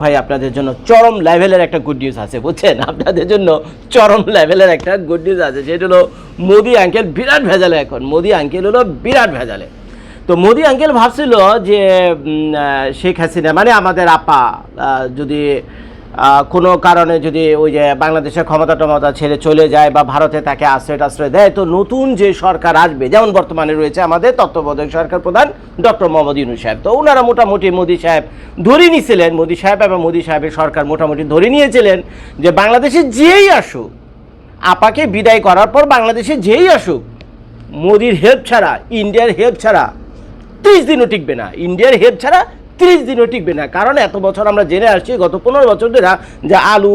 ভাই, আপনাদের জন্য চরম লেভেলের একটা গুড নিউজ আছে, বুঝছেন? আপনাদের জন্য চরম লেভেলের একটা গুড নিউজ আছে সেটা হলো মোদি আঙ্কেল বিরাট ভেজালে এখন। মোদি আঙ্কেল হলো বিরাট ভেজালে। তো মোদি আঙ্কেল ভাবছিল যে শেখ হাসিনা মানে আমাদের আপা যদি কোনো কারণে যদি ওই যে বাংলাদেশের ক্ষমতা টমতা ছেড়ে চলে যায় বা ভারতে তাকে আশ্রয় টাশ্রয় দেয়, তো নতুন যে সরকার আসবে, যেমন বর্তমানে রয়েছে আমাদের তত্ত্বাবধায়ক সরকার প্রধান ডক্টর মোহাম্মদ ইউনুস সাহেব। তো ওনারা মোটামুটি মোদী সাহেব ধরে নিয়েছিলেন মোদী সাহেব এবং মোদী সাহেবের সরকার মোটামুটি ধরে নিয়েছিলেন যে বাংলাদেশে যেই আসুক, আপাকে বিদায় করার পর বাংলাদেশে যেই আসুক, মোদির হেল্প ছাড়া, ইন্ডিয়ার হেল্প ছাড়া ত্রিশ দিনও টিকবে না। ইন্ডিয়ার হেল্প ছাড়া ত্রিশ দিনও টিকবে না। কারণ এত বছর আমরা জেনে আসছি, গত পনেরো বছর ধরে যে আলু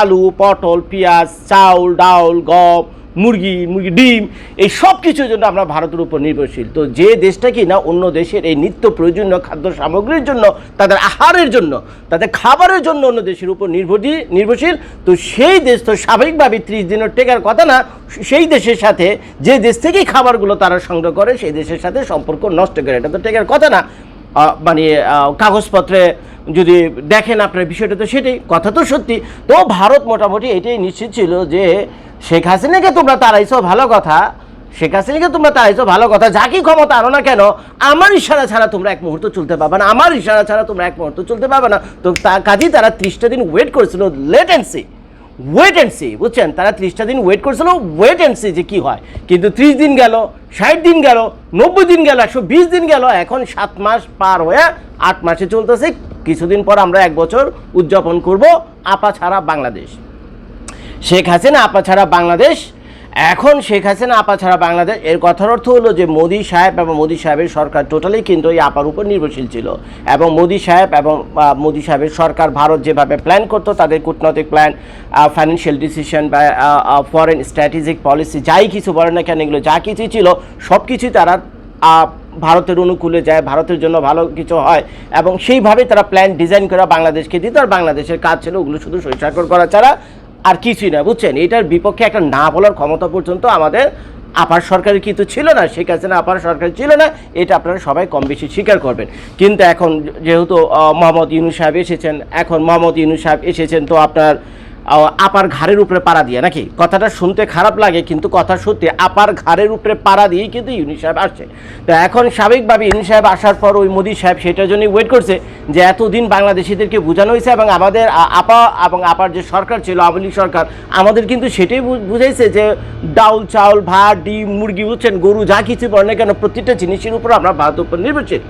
আলু, পটল, পেঁয়াজ, চাউল ডাউল গম, মুরগি মুরগি, ডিম, এই সব কিছুর জন্য আমরা ভারতের উপর নির্ভরশীল। তো যে দেশটা কি না অন্য দেশের এই নিত্য প্রয়োজনীয় খাদ্য সামগ্রীর জন্য, তাদের আহারের জন্য, তাদের খাবারের জন্য অন্য দেশের উপর নির্ভরশীল নির্ভরশীল, তো সেই দেশ তো স্বাভাবিকভাবে ত্রিশ দিনের টেকার কথা না, সেই দেশের সাথে যে দেশ থেকেই খাবারগুলো তারা সংগ্রহ করে, সেই দেশের সাথে সম্পর্ক নষ্ট করে, এটা তো টেকার কথা না। মানে কাগজপত্রে যদি দেখেন আপনার বিষয়টা, তো সেটাই কথা তো সত্যি। তো ভারত মোটামুটি এটাই নিশ্চিত ছিল যে শেখ হাসিনাকে তোমরা তাড়াইছো, ভালো কথা। শেখ হাসিনাকে তোমরা তাড়াইছো, ভালো কথা। যাকে ক্ষমতা আনো না কেন, আমার ইশারা ছাড়া তোমরা এক মুহূর্ত চলতে পারবে না। আমার ইশারা ছাড়া তোমরা এক মুহূর্ত চলতে পারবে না। তো কাজেই তারা ত্রিশটা দিন ওয়েট করেছিল let and see wait and see বুঝছেন? তারা ত্রিশটা দিন ওয়েট করছিল ওয়েট অ্যান্ড সি যে কী হয়। কিন্তু ত্রিশ দিন গেল, ষাট দিন গেল, নব্বই দিন গেল, একশো বিশ দিন গেল, এখন সাত মাস পার হয়ে আট মাসে চলতেছে। কিছুদিন পর আমরা এক বছর উদযাপন করব, আপা ছাড়া বাংলাদেশ। শেখ হাসিনা আপা ছাড়া বাংলাদেশ এখন শেখ হাসিনা, আপা ছাড়া বাংলাদেশ, এর কথার অর্থ হলো যে মোদি সাহেব এবং মোদি সাহেবের সরকার টোটালি কিন্তু এই আপার উপর নির্ভরশীল ছিল। এবং মোদি সাহেব এবং মোদি সাহেবের সরকার ভারত যেভাবে প্ল্যান করতো, তাদের কূটনৈতিক প্ল্যান ফাইন্যান্সিয়াল ডিসিশন বা ফরেন স্ট্র্যাটেজিক পলিসি যাই কিছু বলেন না কেন, এগুলো যা কিছুই ছিল সব কিছুই তারা ভারতের অনুকূলে যায়, ভারতের জন্য ভালো কিছু হয় এবং সেইভাবে তারা প্ল্যান ডিজাইন করে বাংলাদেশকে দিত, আর বাংলাদেশের কাজ ছিল ওগুলো শুধু সৈসাকর করা ছাড়া আর কিছুই না বুঝছেন? এটার বিপক্ষে একটা না বলার ক্ষমতা পর্যন্ত আমাদের আপার সরকারের কিন্তু ছিল না, শেখ হাসিনা আপার সরকার ছিল না, এটা আপনারা সবাই কম বেশি স্বীকার করবেন। কিন্তু এখন যেহেতু মোহাম্মদ ইউনুস সাহেব এসেছেন, এখন মোহাম্মদ ইউনুস সাহেব এসেছেন, তো আপনার আপার ঘাড়ের উপরে পাড়া দিয়ে, নাকি? কথাটা শুনতে খারাপ লাগে, কিন্তু কথা সত্যি, আপার ঘাড়ের উপরে পাড়া দিয়েই কিন্তু ইউনি সাহেব আসছে। তো এখন স্বাভাবিকভাবে ইউনি সাহেব আসার পর ওই মোদি সাহেব সেটার জন্যই ওয়েট করছে, যে এতদিন বাংলাদেশিদেরকে বোঝানো হয়েছে এবং আমাদের আপা এবং আপার যে সরকার ছিল, আওয়ামী লীগ সরকার, আমাদের কিন্তু সেটাই বুঝাইছে যে ডাউল চাউল, ভাত, ডিম, মুরগি, বুঝছেন, গরু যা কিছু বলে না কেন, প্রত্যেকটা জিনিসের উপর আমরা ভারতের উপর নির্ভরশীল।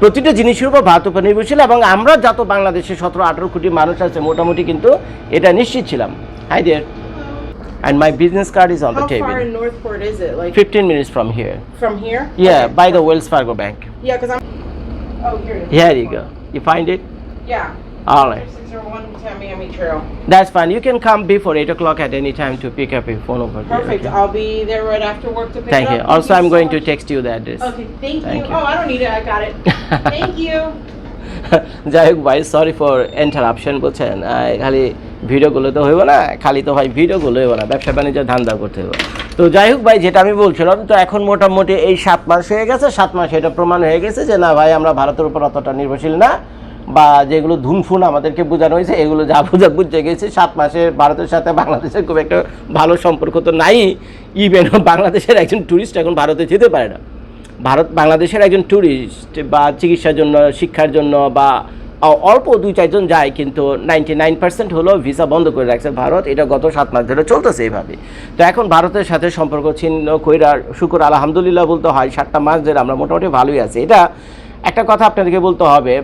প্রতিটা জিনিসের উপর ভারত উপর নির্ভরশীল এবং আমরা যত বাংলাদেশে সতেরো আঠেরো কোটি মানুষ আছে মোটামুটি কিন্তু এটা নিশ্চিত ছিলাম hi there business card is on How the table. How far in Northport is it? Like 15 minutes from here. from here? Yeah, Okay. by the Wells Fargo Bank. Yeah, because I'm. Oh, here it is. Here you go. You find it? Yeah. All right. Tamiami Trail. That's fine. You can come before 8 o'clock at any time to pick up your phone over there. Perfect. okay? I'll be there right after work to pick Thank it up. you. Also, I'm so going much. to text you the address. Okay, thank, Thank you. you. Oh, I don't need it. I got it. thank you. যাই হোক ভাই sorry for interruption বলছেন খালি ভিডিওগুলো তো হইব না খালি তো ভাই ভিডিওগুলো হইব না ব্যবসা বাণিজ্য ধান্দা করতে হইব তো যাই হোক ভাই যেটা আমি বলছিলাম তো এখন মোটামুটি এই সাত মাস হয়ে গেছে সাত মাস এটা প্রমাণ হয়ে গেছে যে না ভাই আমরা ভারতের উপর অতটা নির্ভরশীল না বা যেগুলো ধুনফুন আমাদেরকে বোঝানো হয়েছে, এগুলো যা বোঝা বুঝতে গেছে। সাত মাসে ভারতের সাথে বাংলাদেশের খুব একটা ভালো সম্পর্ক তো নাই। ইভেন বাংলাদেশের একজন ট্যুরিস্ট এখন ভারতে যেতে পারে না। ভারত, বাংলাদেশের একজন ট্যুরিস্ট বা চিকিৎসার জন্য, শিক্ষার জন্য বা অল্প দুই চারজন যায়, কিন্তু নাইনটি নাইন পার্সেন্ট হলো ভিসা বন্ধ করে রাখছে ভারত। এটা গত সাত মাস ধরে চলতেছে এইভাবে। তো এখন ভারতের সাথে সম্পর্ক ছিন্ন কইরা শুকুর আলহামদুলিল্লাহ বলতে হয়, সাতটা মাস ধরে আমরা মোটামুটি ভালোই আছি। এটা একটা কথা আপনাদেরকে বলতে হবে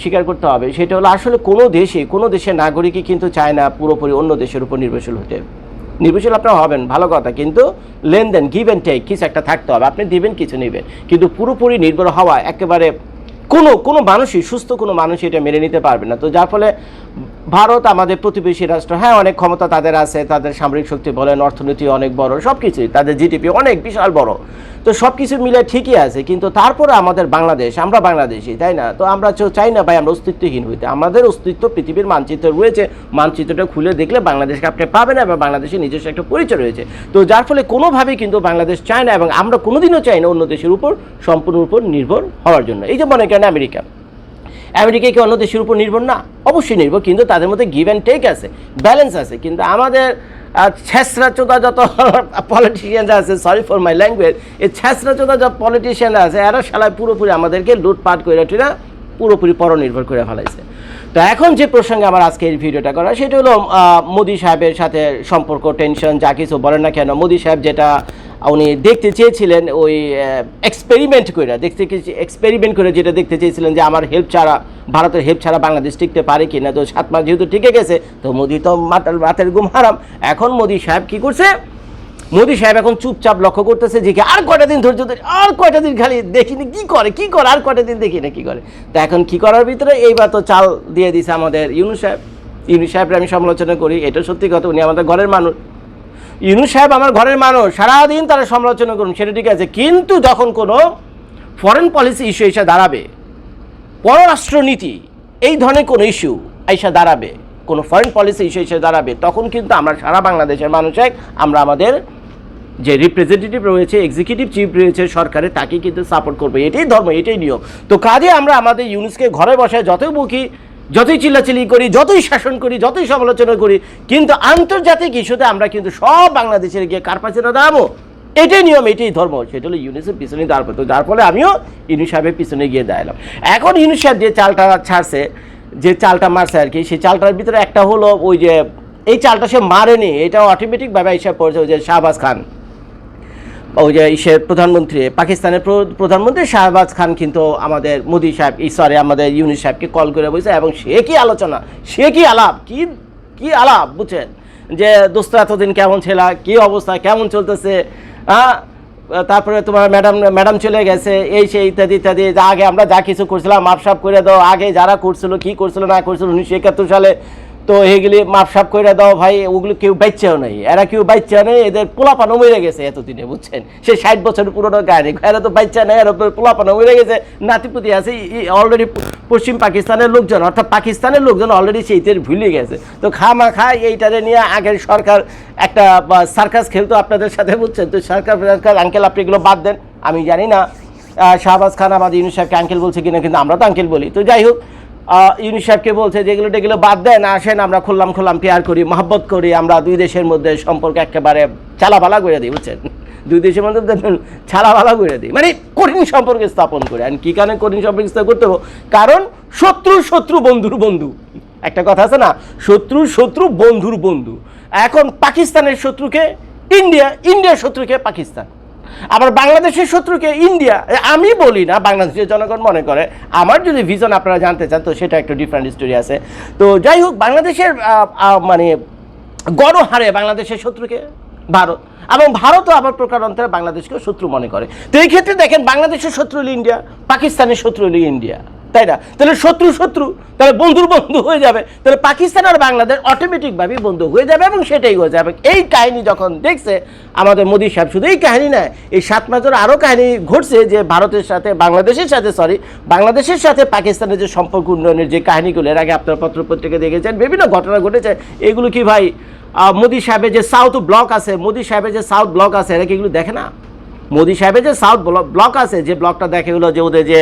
স্বীকার করতে হবে, সেটা হলো আসলে কোনো দেশে, কোনো দেশের নাগরিকই কিন্তু চায় না পুরোপুরি অন্য দেশের উপর নির্ভরশীল হতে। নির্ভরশীল আপনারা হবেন, ভালো কথা, কিন্তু লেনদেন গিভ অ্যান্ড টেক কিছু একটা থাকতে হবে, আপনি দিবেন, কিছু নেবেন। কিন্তু পুরোপুরি নির্ভর হওয়া একেবারে কোনো কোনো মানুষই, সুস্থ কোনো মানুষই এটা মেনে নিতে পারবে না। তো যার ফলে ভারত, আমাদের প্রতিবেশী রাষ্ট্র হ্যাঁ অনেক ক্ষমতা তাদের আছে, তাদের সামরিক শক্তি বলেন, অর্থনীতি অনেক বড় সব কিছুই তাদের জিডিপি অনেক, বিশাল বড়। তো সব কিছু মিলে ঠিকই আছে, কিন্তু তারপরে আমাদের বাংলাদেশ, আমরা বাংলাদেশি, তাই না? তো আমরা চাই না ভাই আমরা অস্তিত্বহীন হইতে। আমাদের অস্তিত্ব পৃথিবীর মানচিত্র রয়েছে, মানচিত্রটা খুলে দেখলে বাংলাদেশকে আপনি পাবেন এবং বাংলাদেশের নিজস্ব একটা পরিচয় রয়েছে। তো যার ফলে কোনোভাবেই কিন্তু বাংলাদেশ চায় না এবং আমরা কোনোদিনও চাই না অন্য দেশের উপর, সম্পূর্ণ উপর নির্ভর হওয়ার জন্য। এই যে মনে করেন আমেরিকা। আমেরিকা কি অন্য দেশের উপর নির্ভর না? অবশ্যই নির্ভর, কিন্তু তাদের মধ্যে গিভ অ্যান্ড টেক আছে ব্যালেন্স আছে, কিন্তু আমাদের চোদা যত পলিটিশিয়ানরা আছে সরি ফর মাই ল্যাঙ্গুয়েজ এই চোদা যত পলিটিশিয়ানরা আছে, এরা শালায় পুরোপুরি আমাদেরকে লুটপাট করে টিনা পুরোপুরি পরনির্ভর করে ফেলাইছে। তো এখন যে প্রসঙ্গে আমার আজকে এই ভিডিওটা করা, সেটা হলো মোদি সাহেবের সাথে সম্পর্ক টেনশন যা কিছু বলেন না কেন, মোদি সাহেব যেটা উনি দেখতে চেয়েছিলেন ওই এক্সপেরিমেন্ট করে দেখতে এক্সপেরিমেন্ট করে যেটা দেখতে চেয়েছিলেন যে আমার হেল্প ছাড়া, ভারতের হেল্প ছাড়া বাংলাদেশ টিকতে পারে কি না তো সাত মাস যেহেতু টিকে গেছে, তো মোদি তো মাতার রাতের ঘুম হারাম। এখন মোদি সাহেব কি করছে? মোদি সাহেব এখন চুপচাপ লক্ষ্য করতেছে যে আর কয়টা দিন ধৈর্য ধরে, আর কয়টা দিন খালি দেখিনি, কি করে কি করে, আর কয়টা দিন দেখি না কী করে। তো এখন কি করার ভিতরে? এইবার তো চাল দিয়ে দিছে আমাদের ইউনু সাহেব। ইউনু সাহেবরা আমি সমালোচনা করি, এটা সত্যি কথা, উনি আমাদের ঘরের মানুষ। ইউনু সাহেব আমার ঘরের মানুষ, সারাদিন তারা সমালোচনা করুন, সেটা ঠিক আছে, কিন্তু যখন কোনো ফরেন পলিসি ইস্যু এসে দাঁড়াবে, পররাষ্ট্রনীতি, এই ধরনের কোনো ইস্যু এসে দাঁড়াবে, কোনো ফরেন পলিসি ইস্যু এসে দাঁড়াবে, তখন কিন্তু আমরা সারা বাংলাদেশের মানুষ এক, আমরা আমাদের যে রিপ্রেজেন্টেটিভ রয়েছে এক্সিকিউটিভ চিফ রয়েছে সরকারের তাকে কিন্তু সাপোর্ট করবে। এটাই ধর্ম, এটাই নিয়ম। তো কাজে আমরা আমাদের ইউনুসকে ঘরে বসায় যতই বকি যতই চিল্লাচিল্লি করি, যতই শাসন করি, যতই সমালোচনা করি, কিন্তু আন্তর্জাতিক ইস্যুতে আমরা কিন্তু সব বাংলাদেশের গিয়ে কার পাশে না দাঁড়াবো? এটাই নিয়ম, এটাই ধর্ম। সেটা হলো ইউনিসেফ পিছনে দাঁড়াবো। তো যার ফলে আমিও ইউনি সাহেবের পিছনে গিয়ে দাঁড়ালাম। এখন ইউনি সাহেব যে চালটা ছাড়ছে, যে চালটা মারছে আর কি, সেই চালটার ভিতরে একটা হলো ওই যে, এই চালটা সে মারেনি এটা অটোমেটিকভাবে হিসাব পড়েছে ওই যে শাহবাজ খান। ওই যে ইসের প্রধানমন্ত্রী, পাকিস্তানের প্রধানমন্ত্রী শাহবাজ খান কিন্তু আমাদের মোদি সাহেব সরি আমাদের ইউনিস সাহেবকে কল করে বলছে এবং সে কি আলোচনা, সে কি আলাপ, কি কি আলাপ বুঝছেন? যে দোস্ত, এতদিন কেমন ছিল, কি অবস্থা, কেমন চলতেছে হ্যাঁ তারপরে তোমার ম্যাডাম ম্যাডাম চলে গেছে, এই সেই ইত্যাদি ইত্যাদি আগে আমরা যা কিছু করছিলাম, মাপসাপ করে দাও, আগে যারা করছিল, কি করছিল, না করছিল, উনিশশো একাত্তর সালে তো এগুলি মাপসাপ করে দাও ভাই, ওগুলো কেউ বাইচ্ছেও নাই। এরা কেউ বাচ্চা নেই, এদের পোলাপানো মরে গেছে এতদিনে, বুঝছেন? সে ষাট বছরের পুরোনো গায়ে এরা তো বাচ্চা নেই, এরা পোলাপানো মরে গেছে। নাতিপুতি আছে অলরেডি পশ্চিম পাকিস্তানের লোকজন, অর্থাৎ পাকিস্তানের লোকজন অলরেডি সেইদের ভুলে গেছে। তো খামা খায়, এইটারে নিয়ে আগের সরকার একটা সার্কাস খেলতো আপনাদের সাথে, বুঝছেন? তো সরকার সরকার আঙ্কেল আপনি এগুলো বাদ দেন, আমি জানি না। শাহবাজ খান, আমাদের ইউনুস সাহেবকে আঙ্কেল বলছে কিনা, কিন্তু আমরা তো আঙ্কেল বলি। তো যাই হোক ইউনুস সাহেবকে বলছে যেগুলো টেগুলো বাদ দেন আসেন, আমরা খুললাম খুললাম পেয়ার করি, মহাব্বত করি, আমরা দুই দেশের মধ্যে সম্পর্ক একেবারে চালাবালা করে দিই, বুঝছেন? দুই দেশের মধ্যে ছালাবালা করে দিই। মানে কঠিন সম্পর্ক স্থাপন করে, আর কি কারণে কঠিন সম্পর্ক স্থাপন করতে হবে? কারণ শত্রু শত্রু, বন্ধুর বন্ধু। একটা কথা আছে না, শত্রু শত্রু, বন্ধুর বন্ধু। এখন পাকিস্তানের শত্রুকে, ইন্ডিয়া, ইন্ডিয়ার শত্রুকে পাকিস্তান। আবার বাংলাদেশের শত্রুকে ইন্ডিয়া আমি বলি না, বাংলাদেশের জনগণ মনে করে, আমার যদি ভিজন আপনারা জানতে চান, তো সেটা একটা ডিফারেন্ট স্টোরি আছে। তো যাই হোক, বাংলাদেশের মানে গণহারে বাংলাদেশের শত্রুকে ভারত। এবং ভারতও আবার প্রকারান্তরে বাংলাদেশকে শত্রু মনে করে। তো এই ক্ষেত্রে দেখেন বাংলাদেশের শত্রু হলো ইন্ডিয়া, পাকিস্তানের শত্রু হলো ইন্ডিয়া। তাই না? তাহলে শত্রু শত্রু, তাহলে বন্ধুর বন্ধু হয়ে যাবে। তাহলে পাকিস্তান আর বাংলাদেশ অটোমেটিকভাবেই বন্ধু হয়ে যাবে এবং সেটাই হয়ে যাবে। এই কাহিনী যখন দেখছে, আমাদের মোদী সাহেব শুধু এই কাহিনী নয় এই সাত মাস মাসের আরও কাহিনী ঘটছে যে ভারতের সাথে, বাংলাদেশের সাথে সরি বাংলাদেশের সাথে পাকিস্তানের যে সম্পর্ক উন্নয়নের যে কাহিনীগুলো, এর আগে আপনার পত্র পত্রিকা দেখেছেন, বিভিন্ন ঘটনা ঘটেছে। এগুলো কি ভাই মোদী সাহেবের যে সাউথ ব্লক আছে, মোদী সাহেবের যে সাউথ ব্লক আছে, এরা কি এগুলো দেখে না? মোদি সাহেবের যে সাউথ ব্লক আছে, যে ব্লকটা দেখে হলো যে ওদের যে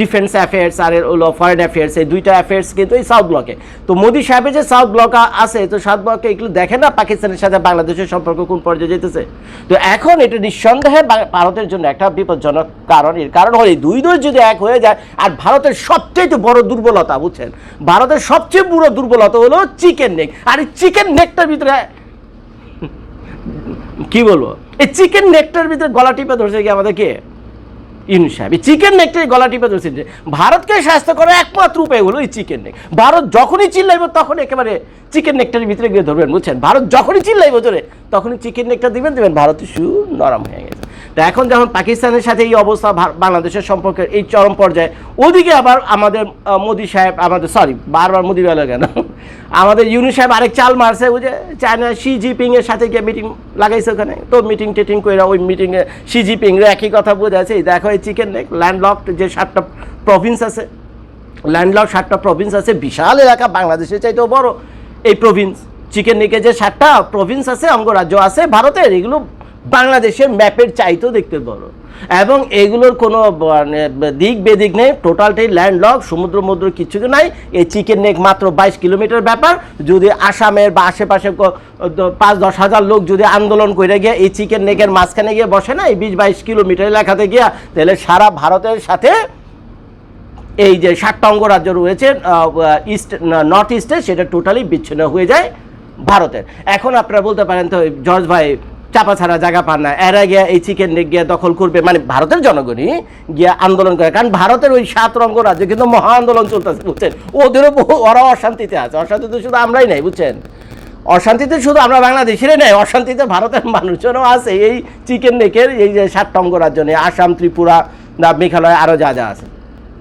ডিফেন্স অ্যাফেয়ার্স আর হলো ফরেন অ্যাফেয়ার্স এই দুইটা অ্যাফেয়ার্স কিন্তু এই সাউথ ব্লকে। তো মোদি সাহেবের যে সাউথ ব্লক আছে, তো সাউথ ব্লকে এগুলো দেখে না পাকিস্তানের সাথে বাংলাদেশের সম্পর্ক কোন পর্যায়ে যেতেছে তো এখন এটা নিঃসন্দেহে ভারতের জন্য একটা বিপজ্জনক কারণ, এর কারণ হলো দুই দেশ যদি এক হয়ে যায়, আর ভারতের সবচেয়ে বড় দুর্বলতা বুঝছেন? ভারতের সবচেয়ে বড় দুর্বলতা হলো চিকেন নেক আর এই চিকেন নেকটার ভিতরে কি বলব? এই চিকেন নেকটার ভিতরে গলা টিপে ধরছে কি আমাদের কে ইউনুস সাহেব, এই চিকেন নেকটাই গলা টিপে ধরছে ভারতকে স্বাস্থ্য করার একমাত্র উপায় হলো এই চিকেন নেক ভারত যখনই চিল্লাইব তখন একেবারে চিকেন নেকটার ভিতরে গিয়ে ধরবেন, বুঝছেন? ভারত যখনই চিল্লাইব ধরে তখনই চিকেন নেকটা দিবেন, দেবেন, ভারত শু নরম হয়ে গেছে। তো এখন যখন পাকিস্তানের সাথে এই অবস্থা বাংলাদেশের সম্পর্কের এই চরম পর্যায়ে, ওদিকে আবার আমাদের মোদী সাহেব, আমাদের সরি বারবার মোদি বেলা কেন? আমাদের ইউনি সাহেব আরেক চাল মারছে বুঝে চায়না শি জিপিং এর সাথে গিয়ে মিটিং লাগাইছে ওখানে। তো মিটিং টিটিং করে ওই মিটিংয়ে শি জিপিং রে একই কথা বোঝাচ্ছে দেখো এই চিকেন নেক ল্যান্ডলক যে সাতটা প্রভিন্স আছে ল্যান্ডলক সাতটা প্রভিন্স আছে, বিশাল এলাকা, বাংলাদেশের চাইতেও বড়। এই প্রভিন্স চিকেন নেকে যে সাতটা প্রভিন্স আছে, অঙ্গরাজ্য আছে, ভারতের, এগুলো বাংলাদেশের ম্যাপের চাইতেও দেখতে বড়। এবং এগুলোর কোনো মানে দিক বেদিক নেই, টোটালটাই ল্যান্ডলক, সমুদ্র মদ্র কিছু নাই। এই চিকেন নেক মাত্র বাইশ কিলোমিটার ব্যাপার। যদি আসামের বা আশেপাশে পাঁচ দশ হাজার লোক যদি আন্দোলন করে গিয়ে এই চিকেন নেকের মাঝখানে গিয়ে বসে না, এই বিশ বাইশ কিলোমিটার এলাকাতে গিয়া, তাহলে সারা ভারতের সাথে এই যে ষাটটা অঙ্গরাজ্য রয়েছে ইস্ট নর্থ ইস্টে, সেটা টোটালি বিচ্ছিন্ন হয়ে যায় ভারতের। এখন আপনারা বলতে পারেন তো, জর্জ ভাই চাপা ছাড়া জায়গা পান না। এরা গিয়া এই চিকেন গিয়া দখল করবে মানে ভারতের জনগণই গিয়া আন্দোলন করে, কারণ ভারতের ওই সাত রঙ্গ রাজ্যে কিন্তু মহা আন্দোলন চলতেছে, বুঝছেন? ওদেরও বহু, ওরাও অশান্তিতে আছে। অশান্তিতে শুধু আমরাই নাই, বুঝছেন? অশান্তিতে শুধু আমরা বাংলাদেশেরই নেই, অশান্তিতে ভারতের মানুষজনও আছে। এই চিকেন নেকের এই যে সাতটা অঙ্গরাজ্য নিয়ে, আসাম, ত্রিপুরা মেঘালয়, আরও যা যা আছে।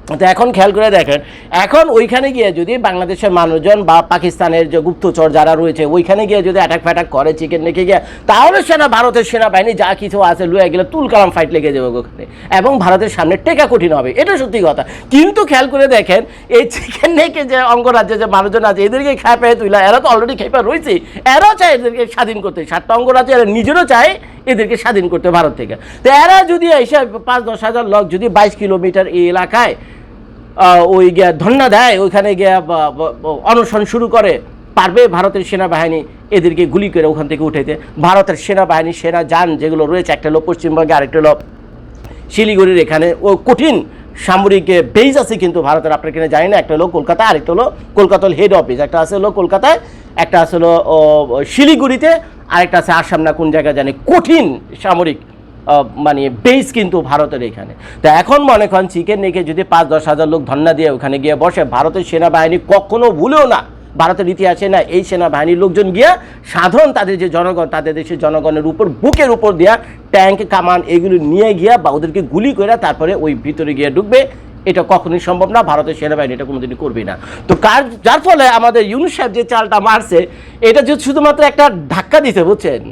তো এখন খেয়াল করে দেখেন, এখন ওইখানে গিয়ে যদি বাংলাদেশের মানুষজন বা পাকিস্তানের যে গুপ্তচর যারা রয়েছে, ওইখানে গিয়ে যদি অ্যাটাক ফ্যাটাক করে চিকেন রেখে গিয়ে, তাহলে সেনা, ভারতের সেনাবাহিনী যা কিছু আছে লুয়ে গেলে তুলকালাম ফাইট লেগে যাবে ওখানে। এবং ভারতের সামনে টেকা কঠিন হবে, এটা সত্যি কথা। কিন্তু খেয়াল করে দেখেন, এই চিকেন নেকে যে অঙ্গরাজ্যে যে মানুষজন আছে, এদেরকে খেপে তুইলা, এরা তো অলরেডি খেপে রয়েছে। এরাও চায় এদেরকে স্বাধীন করতে। সাতটা অঙ্গরাজ্য এরা নিজেরও চায় এদেরকে স্বাধীন করতে ভারত থেকে। তো এরা যদি এসে পাঁচ, দশ হাজার লোক যদি বাইশ কিলোমিটার এই এলাকায় ওই গিয়া ধন্না দেয়, ওইখানে গিয়া অনশন শুরু করে, পারবে ভারতের সেনাবাহিনী এদেরকে গুলি করে ওখান থেকে উঠাইতে। ভারতের সেনাবাহিনী, সেনা যান যেগুলো রয়েছে, একটা হলো পশ্চিমবঙ্গে, আরেকটা হলো শিলিগুড়ির এখানে। ও কঠিন সামরিক বেজ আছে কিন্তু ভারতের, আপনার কিনা জানি না, একটা হলো কলকাতা, আরেকটা হলো কলকাতা হেড অফিস একটা আছে হলো কলকাতায়, একটা আছে হলো শিলিগুড়িতে। আরেকটা আছে আসাম না কোন জায়গায় জানি, কঠিন সামরিক মানে বেস কিন্তু ভারতের এখানে। তো এখন মনে করেন চিকেন নেকে যদি পাঁচ, দশ হাজার লোক ধন্না দিয়ে ওখানে গিয়ে বসে, ভারতের সেনাবাহিনী কখনো ভুলেও না, ভারতের ইতিহাসে না, এই সেনাবাহিনীর লোকজন গিয়া সাধারণ তাদের যে জনগণ, তাদের দেশের জনগণের উপর, বুকের উপর দিয়া ট্যাঙ্ক কামান, এগুলো নিয়ে গিয়া বা ওদেরকে গুলি করে তারপরে ওই ভিতরে গিয়ে ঢুকবে। এটা কখনোই সম্ভব না, ভারতের সেনাবাহিনী এটা কোনোদিনই করবে না। তো কার যার ফলে আমাদের ইউনুস সাহেব যে চালটা মারছে, এটা যে শুধুমাত্র একটা ধাক্কা দিতে বুঝছেন?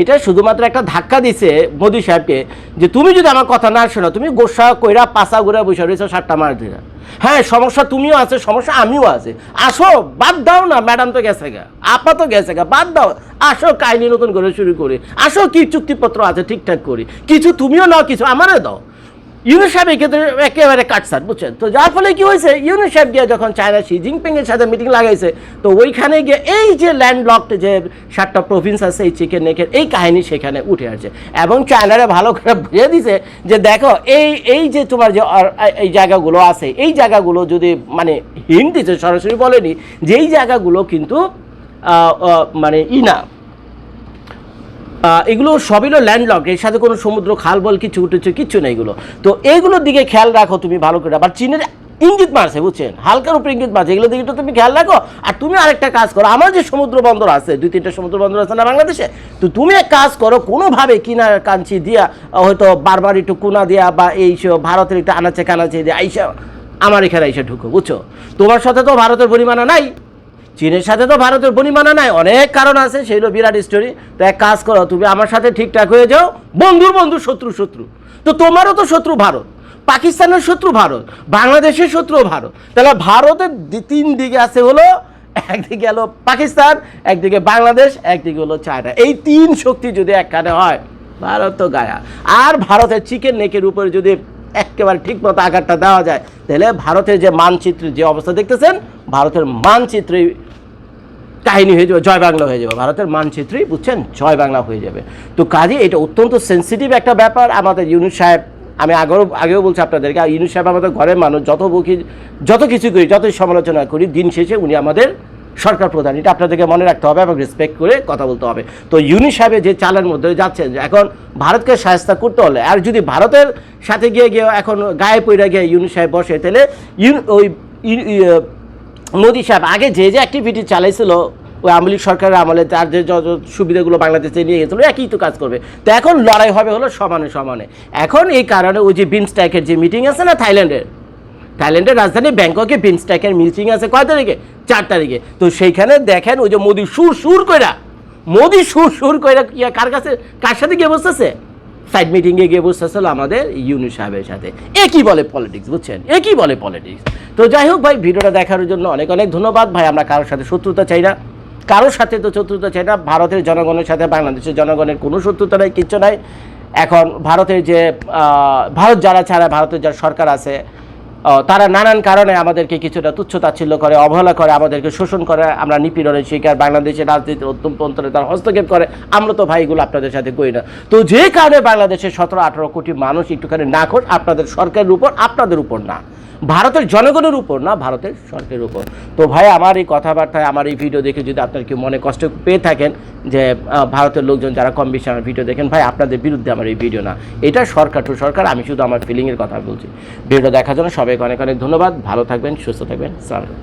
এটা শুধুমাত্র একটা ধাক্কা দিছে মোদী সাহেবকে যে তুমি যদি আমার কথা না শোনো, তুমি গোসা কইরা পাশা ঘুরে বসে রয়েছো, সাতটা মার দিলা হ্যাঁ সমস্যা তুমিও আছে, সমস্যা আমিও আছে। আসো, বাদ দাও না, ম্যাডাম তো গেছে গা, আপা তো গেছে গা, বাদ দাও। আসো, কাহিনী নতুন করে শুরু করি। আসো, কি চুক্তিপত্র আছে, ঠিকঠাক করি। কিছু তুমিও নাও, কিছু আমারও দাও। ইউনুস সাহেব একেবারে কাটসার বুঝছেন? তো যার ফলে কি হয়েছে ইউনুস সাহেব গিয়ে যখন চায়না শি জিনপিং এর সাথে মিটিং লাগাইছে তো ওইখানে গিয়ে এই যে ল্যান্ডলকড যে সাতটা প্রভিন্স আছে এই চিকেন নেকের এই কাহিনী সেখানে উঠে আসছে। এবং চায়নারে ভালো করে বুঝিয়ে দিছে যে দেখো এই এই যে তোমার যে এই জায়গাগুলো আছে এই জায়গাগুলো যদি মানে হিন্ট দিচ্ছে সরাসরি বলেনি যে এই জায়গাগুলো কিন্তু মানে ই না। আহ, এগুলো সবই হলো ল্যান্ডলক এর সাথে কোনো সমুদ্র, খাল, বল, কিছু উঠেছে, কিচ্ছু নেই এগুলো। তো এইগুলোর দিকে খেয়াল রাখো তুমি ভালো করে। আবার চীনের ইঙ্গিত মারছে, বুঝছেন? হালকার উপর ইঙ্গিত মারছে। এগুলো দিকে তুমি খেয়াল রাখো। আর তুমি আরেকটা কাজ করো। আমার যে সমুদ্র বন্দর আছে, দুই, তিনটা সমুদ্র বন্দর আছে না বাংলাদেশে? তো তুমি এক কাজ করো, কোনোভাবে কিনা কাঞ্চি দিয়া হয়তো বারবার একটু কোনা দিয়া বা এই ভারতের একটু আনাচে কানাচে দিয়ে, আইসা আমার এখানে এসে ঢুকো, বুঝছ? তোমার সাথে তো ভারতের পরিমাণা নাই। চীনের সাথে তো ভারতের বনিমানা নাই, অনেক কারণ আছে সেগুলো বিরাট স্টোরি তো এক কাজ করো, তুমি আমার সাথে ঠিকঠাক হয়ে যাও। বন্ধুর বন্ধু, শত্রু শত্রু। তো তোমারও তো শত্রু ভারত, পাকিস্তানের শত্রু ভারত, বাংলাদেশের শত্রু ভারত। তাহলে ভারতের তিন দিকে আছে হলো, একদিকে হলো পাকিস্তান, একদিকে বাংলাদেশ, একদিকে হলো চায়না। এই তিন শক্তি যদি একখানে হয়, ভারত তো গায়া। আর ভারতের চিকেন নেকের উপরে যদি একেবারে ঠিক মতো আঘাতটা দেওয়া যায়, তাহলে ভারতের যে মানচিত্রের যে অবস্থা দেখতেছেন, ভারতের মানচিত্রে কাহিনী হয়ে যাবে, জয় বাংলা হয়ে যাবে। ভারতের মানচিত্রেই বুঝছেন, জয় বাংলা হয়ে যাবে। তো কাজে এটা অত্যন্ত সেন্সিটিভ একটা ব্যাপার। আমাদের ইউনুস সাহেব, আমি আগেও আগেও বলছি আপনাদেরকে ইউনুস সাহেব আমাদের ঘরের মানুষ, যত বকি, যত কিছু করি, যতই সমালোচনা করি, দিন শেষে উনি আমাদের সরকার প্রধান। এটা আপনাদেরকে মনে রাখতে হবে এবং রেসপেক্ট করে কথা বলতে হবে। তো ইউনি সাহেবের যে চালের মধ্যে যাচ্ছেন এখন ভারতকে সাহায্য করতে হলে, আর যদি ভারতের সাথে গিয়ে গিয়ে এখন গায়ে পইরা গিয়ে ইউনুস সাহেব বসে, তাহলে ইউন ওই মোদী সাহেব, আগে যে যে অ্যাক্টিভিটি চালাইছিল, ওই আওয়ামী লীগ সরকারের আমলে তার যে যত সুবিধাগুলো বাংলাদেশে নিয়ে গেছিল, একই তো কাজ করবে। তো এখন লড়াই হবে হলো সমানে সমানে। এখন এই কারণে ওই যে বিনস্ট্যাকের যে মিটিং আছে না থাইল্যান্ডের থাইল্যান্ডের রাজধানী ব্যাংককে বিনস্ট্যাকের মিটিং আছে কয় তারিখে? চার তারিখে। তো সেইখানে দেখেন ওই যে মোদি সুর সুর কইরা, মোদি সুর সুর কইরা কার কাছে কার সাথে গিয়ে বসতেছে? সাইড মিটিংয়ে গিয়ে বসতেছিল আমাদের ইউনি সাহেবের সাথে। এ বলে পলিটিক্স বুঝছেন? এ কি বলে পলিটিক্স তো যাই হোক ভাই, ভিডিওটা দেখার জন্য অনেক অনেক ধন্যবাদ। ভাই, আমরা কারোর সাথে শত্রুতা চাই না। কারোর সাথে তো শত্রুতা চাই না। ভারতের জনগণের সাথে, বাংলাদেশের জনগণের কোনো শত্রুতা নাই, কিচ্ছু নাই। এখন ভারতের যে ভারত যারা ছাড়া, ভারতের যারা সরকার আছে তারা নানান কারণে আমাদেরকে কিছুটা তুচ্ছ তাচ্ছিল্য করে, অবহেলা করে, আমাদেরকে শোষণ করে। আমরা নিপীড়নের শিকার বাংলাদেশের রাজনীতির অন্তরে তারা হস্তক্ষেপ করে। আমরা তো ভাইগুলো আপনাদের সাথে করি না। তো যে কারণে বাংলাদেশের সতেরো আঠারো কোটি মানুষ একটুখানি নাখোশ, আপনাদের সরকারের উপর, আপনাদের উপর না। ভারতের জনগণের উপর, না ভারতের সরকারের উপর। তো ভাই, আমার এই কথাবার্তায়, আমার এই ভিডিও দেখে যদি আপনার কেউ মনে কষ্ট পেয়ে থাকেন যে ভারতের লোকজন যারা কম বেশি আমার ভিডিও দেখেন, ভাই, আপনাদের বিরুদ্ধে আমার এই ভিডিও না। এটা সরকার টু সরকার, আমি শুধু আমার ফিলিংয়ের কথা বলছি। ভিডিও দেখার জন্য সবাইকে অনেক অনেক ধন্যবাদ। ভালো থাকবেন, সুস্থ থাকবেন। সালাম